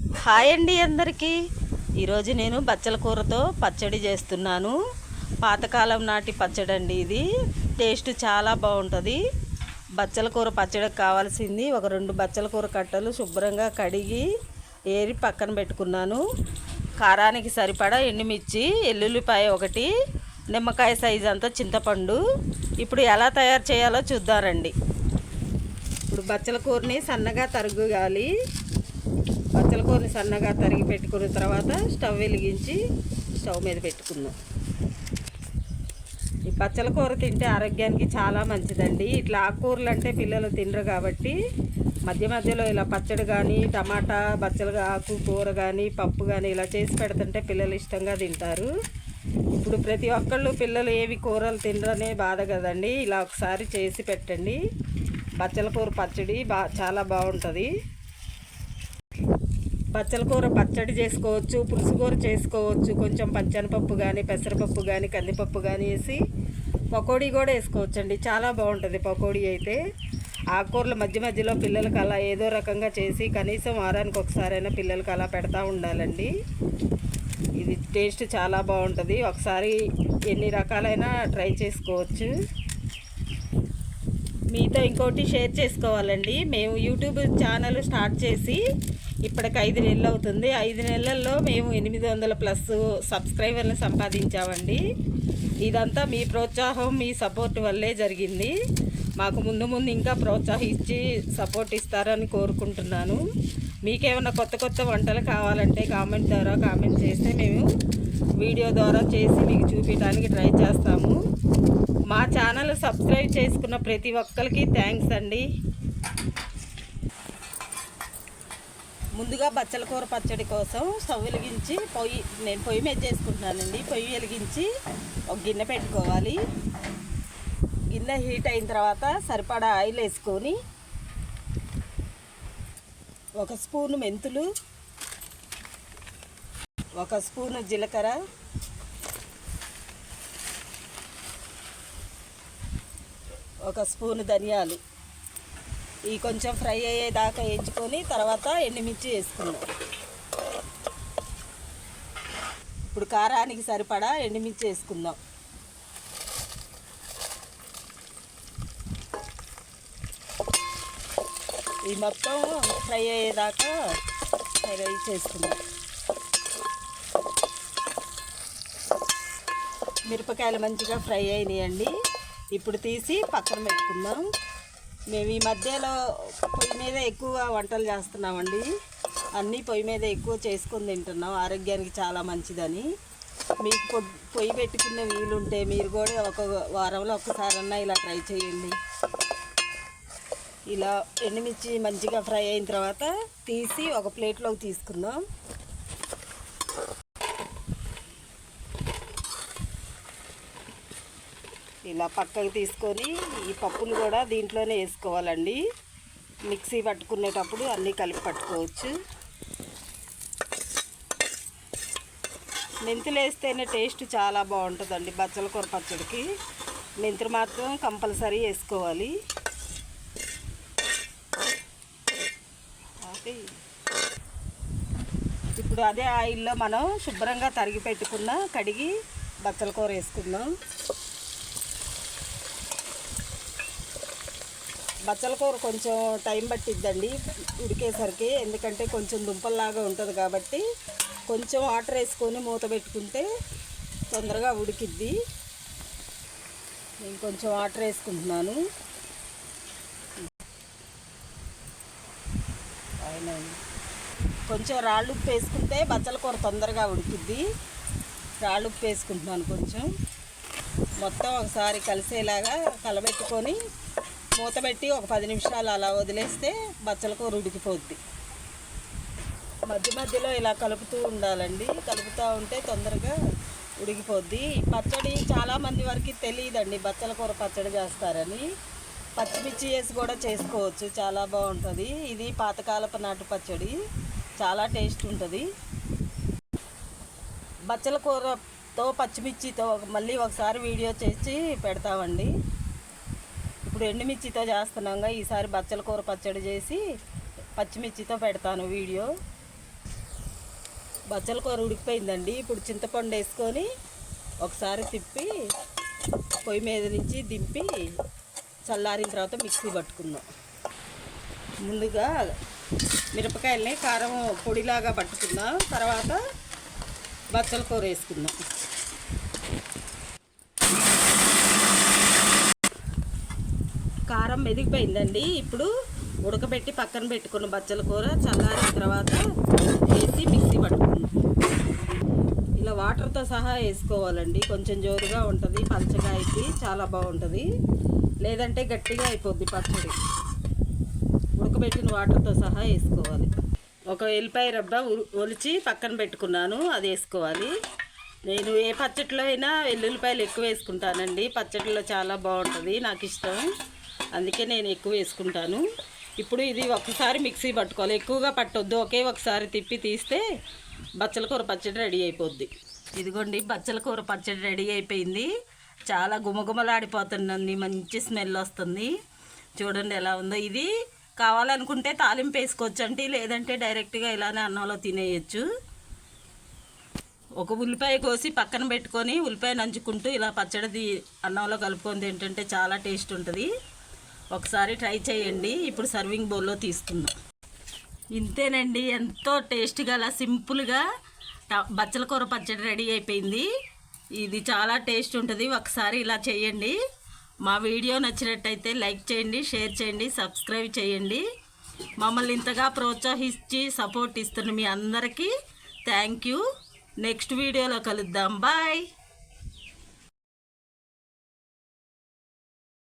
Hi అండి అందరికీ. ఈరోజు నేను బచ్చల కూరతో పచ్చడి చేస్తున్నాను. పాతకాలం నాటి పచ్చడి అండి ఇది. టేస్ట్ చాలా బాగుంటుంది. బచ్చల కూర పచ్చడికి కావాల్సింది ఒక రెండు బచ్చల కూర కట్టలు శుభ్రంగా కడిగి ఏరి పక్కన పెట్టుకున్నాను. కారానికి సరిపడా ఎండుమిర్చి ఎల్లుల్లిపాయ ఒకటి నిమ్మకాయ సైజ్ అంతా చింతపండు. ఇప్పుడు ఎలా తయారు చేయాలో చూద్దారండి ఇప్పుడు బచ్చల కూరని సన్నగా తరుగుగాలి. పచ్చల కూర సన్నగా తరిగి పెట్టుకున్న తర్వాత స్టవ్ వెలిగించి స్టవ్ మీద పెట్టుకుందాం. ఈ పచ్చల కూర తింటే ఆరోగ్యానికి చాలా మంచిదండి. ఇట్లా ఆకుకూరలు అంటే పిల్లలు తినరు కాబట్టి మధ్య మధ్యలో ఇలా పచ్చడి కానీ టమాటా బచ్చలుగా ఆకు కూర కానీ పప్పు కానీ ఇలా చేసి పెడుతుంటే పిల్లలు ఇష్టంగా తింటారు. ఇప్పుడు ప్రతి ఒక్కళ్ళు పిల్లలు ఏవి కూరలు తినరనే బాధ కదండి. ఇలా ఒకసారి చేసి పెట్టండి. బచ్చల కూర పచ్చడి బా చాలా బాగుంటుంది. బచ్చల కూర పచ్చడి చేసుకోవచ్చు పులుసు కూర చేసుకోవచ్చు. కొంచెం పచ్చనిపప్పు కానీ పెసరపప్పు కానీ కందిపప్పు కానీ వేసి పకోడీ కూడా వేసుకోవచ్చండి. చాలా బాగుంటుంది పకోడీ అయితే. ఆకుకూరలు మధ్య మధ్యలో పిల్లలకి అలా ఏదో రకంగా చేసి కనీసం వారానికి ఒకసారైనా పిల్లలకి అలా పెడతా ఉండాలండి. ఇది టేస్ట్ చాలా బాగుంటుంది. ఒకసారి ఎన్ని రకాలైన ట్రై చేసుకోవచ్చు. మీతో ఇంకోటి షేర్ చేసుకోవాలండి. మేము యూట్యూబ్ ఛానల్ స్టార్ట్ చేసి ఇప్పటికి ఐదు నెలలు అవుతుంది. ఐదు నెలల్లో మేము ఎనిమిది వందల ప్లస్ సబ్స్క్రైబర్లు సంపాదించామండి. ఇదంతా మీ ప్రోత్సాహం మీ సపోర్ట్ వల్లే జరిగింది. మాకు ముందు ముందు ఇంకా ప్రోత్సాహించి సపోర్ట్ ఇస్తారని కోరుకుంటున్నాను. మీకేమైనా కొత్త కొత్త వంటలు కావాలంటే కామెంట్ ద్వారా కామెంట్ చేస్తే మేము వీడియో ద్వారా చేసి మీకు చూపించడానికి ట్రై చేస్తాము. మా ఛానల్ సబ్స్క్రైబ్ చేసుకున్న ప్రతి ఒక్కరికి థ్యాంక్స్ అండి. ముందుగా బచ్చల కూర పచ్చడి కోసం స్టవ్ వెలిగించి పొయ్యి నేను పొయ్యి మీద చేసుకుంటున్నానండి. పొయ్యి వెలిగించి ఒక గిన్నె పెట్టుకోవాలి. గిన్నె హీట్ అయిన తర్వాత సరిపడా ఆయిల్ వేసుకొని ఒక స్పూను మెంతులు ఒక స్పూను జీలకర్ర ఒక స్పూను ధనియాలు. ఈ కొంచెం ఫ్రై అయ్యేదాకా వేయించుకొని తర్వాత ఎండుమిర్చి వేసుకుందాం. ఇప్పుడు కారానికి సరిపడా ఎండుమిర్చి వేసుకుందాం. ఈ మొత్తం ఫ్రై అయ్యేదాకా ఫ్రై చేసుకుందాం. మిరపకాయలు మంచిగా ఫ్రై అయినాయండి. ఇప్పుడు తీసి పక్కన పెట్టుకుందాం. మేము ఈ మధ్యలో పొయ్యి మీద ఎక్కువ వంటలు చేస్తున్నామండి. అన్నీ పొయ్యి మీద ఎక్కువ చేసుకొని తింటున్నాం. ఆరోగ్యానికి చాలా మంచిదని. మీకు పొయ్యి పెట్టుకునే వీలుంటే మీరు కూడా ఒక వారంలో ఒక్కసారన్నా ఇలా ట్రై చేయండి. ఇలా ఎండుమిర్చి మంచిగా ఫ్రై అయిన తర్వాత తీసి ఒక ప్లేట్లోకి తీసుకుందాం. ఇలా పక్కకు తీసుకొని ఈ పప్పులు కూడా దీంట్లోనే వేసుకోవాలండి. మిక్సీ పట్టుకునేటప్పుడు అన్నీ కలిపి పట్టుకోవచ్చు. మెంతులు వేస్తేనే టేస్ట్ చాలా బాగుంటుందండి బచ్చల కూర పచ్చడికి. మెంతులు మాత్రం కంపల్సరీ వేసుకోవాలి. ఇప్పుడు అదే ఆయిల్లో మనం శుభ్రంగా తరిగి పెట్టుకున్న కడిగి బచ్చల కూర వేసుకుందాం. బచ్చల కూర కొంచెం టైం పట్టిద్దండి ఉడికేసరికి. ఎందుకంటే కొంచెం దుంపల్లాగా ఉంటుంది కాబట్టి కొంచెం వాటర్ వేసుకొని మూత పెట్టుకుంటే తొందరగా ఉడికిద్ది. నేను కొంచెం వాటర్ వేసుకుంటున్నాను. అయినా కొంచెం రాళ్ళు ఉప్పు వేసుకుంటే బచ్చల కూర తొందరగా ఉడికిద్ది. రాళ్ళు ఉప్పు వేసుకుంటున్నాను కొంచెం. మొత్తం ఒకసారి కలిసేలాగా కలబెట్టుకొని మూత పెట్టి ఒక పది నిమిషాలు అలా వదిలేస్తే బచ్చల కూర ఉడికిపోద్ది. మధ్య మధ్యలో ఇలా కలుపుతూ ఉండాలండి. కలుపుతూ ఉంటే తొందరగా ఉడికిపోద్ది. ఈ పచ్చడి చాలామంది వరకు తెలియదండి బచ్చల కూర పచ్చడి చేస్తారని. పచ్చిమిర్చి వేసి కూడా చేసుకోవచ్చు. చాలా బాగుంటుంది. ఇది పాతకాలపు నాటు పచ్చడి. చాలా టేస్ట్ ఉంటుంది. బచ్చల కూరతో పచ్చిమిర్చితో మళ్ళీ ఒకసారి వీడియో చేసి పెడతామండి. ఇప్పుడు ఎండుమిర్చితో చేస్తున్నాగా. ఈసారి బచ్చల కూర పచ్చడి చేసి పచ్చిమిర్చితో పెడతాను వీడియో. బచ్చల కూర ఉడికిపోయిందండి. ఇప్పుడు చింతపండు వేసుకొని ఒకసారి తిప్పి పొయ్యి మీద నుంచి దింపి చల్లారిన తర్వాత మిక్సీ పట్టుకుందాం. ముందుగా మిరపకాయల్ని కారం పొడిలాగా పట్టుకుందాం. తర్వాత బచ్చల కూర వేసుకుందాం. కారం మెదిగిపోయిందండి. ఇప్పుడు ఉడకబెట్టి పక్కన పెట్టుకున్న బచ్చల కూర చల్లారిన తర్వాత వేసి మిక్సీ పట్టుకుందాం. ఇలా వాటర్తో సహా వేసుకోవాలండి. కొంచెం జోరుగా ఉంటుంది. పలచగా అయితే చాలా బాగుంటుంది. లేదంటే గట్టిగా అయిపోద్ది పచ్చడి. ఉడకబెట్టిన వాటర్తో సహా వేసుకోవాలి. ఒక ఎల్లిపాయ రబ్బ ఒలిచి పక్కన పెట్టుకున్నాను. అది వేసుకోవాలి. నేను ఏ పచ్చట్లో అయినా వెల్లుల్లిపాయలు ఎక్కువ వేసుకుంటానండి. పచ్చడిలో చాలా బాగుంటుంది. నాకు ఇష్టం. అందుకే నేను ఎక్కువ వేసుకుంటాను. ఇప్పుడు ఇది ఒకసారి మిక్సీ పట్టుకోవాలి. ఎక్కువగా పట్టొద్దు. ఒకే ఒకసారి తిప్పి తీస్తే బచ్చల కూర పచ్చడి రెడీ అయిపోద్ది. ఇదిగోండి బచ్చల కూర పచ్చడి రెడీ అయిపోయింది. చాలా గుమగుమలాడిపోతుందండి. మంచి స్మెల్ వస్తుంది. చూడండి ఎలా ఉందో. ఇది కావాలనుకుంటే తాలింపు వేసుకోవచ్చు. అంటే లేదంటే డైరెక్ట్గా ఇలానే అన్నంలో తినేయచ్చు. ఒక ఉల్లిపాయ కోసి పక్కన పెట్టుకొని ఉల్లిపాయ నంచుకుంటూ ఇలా పచ్చడి అన్నంలో కలుపుకొని తింటుంటే చాలా టేస్ట్ ఉంటుంది. ఒకసారి ట్రై చేయండి. ఇప్పుడు సర్వింగ్ బౌల్లో తీసుకుందాం. ఇంతేనండి ఎంతో టేస్ట్గా అలా సింపుల్గా బచ్చల కూర పచ్చడి రెడీ అయిపోయింది. ఇది చాలా టేస్ట్ ఉంటుంది. ఒకసారి ఇలా చేయండి. మా వీడియో నచ్చినట్టయితే లైక్ చేయండి షేర్ చేయండి సబ్స్క్రైబ్ చేయండి. మమ్మల్ని ఇంతగా ప్రోత్సహించి సపోర్ట్ ఇస్తున్న మీ అందరికీ థ్యాంక్ యూ. నెక్స్ట్ వీడియోలో కలుద్దాం. బాయ్.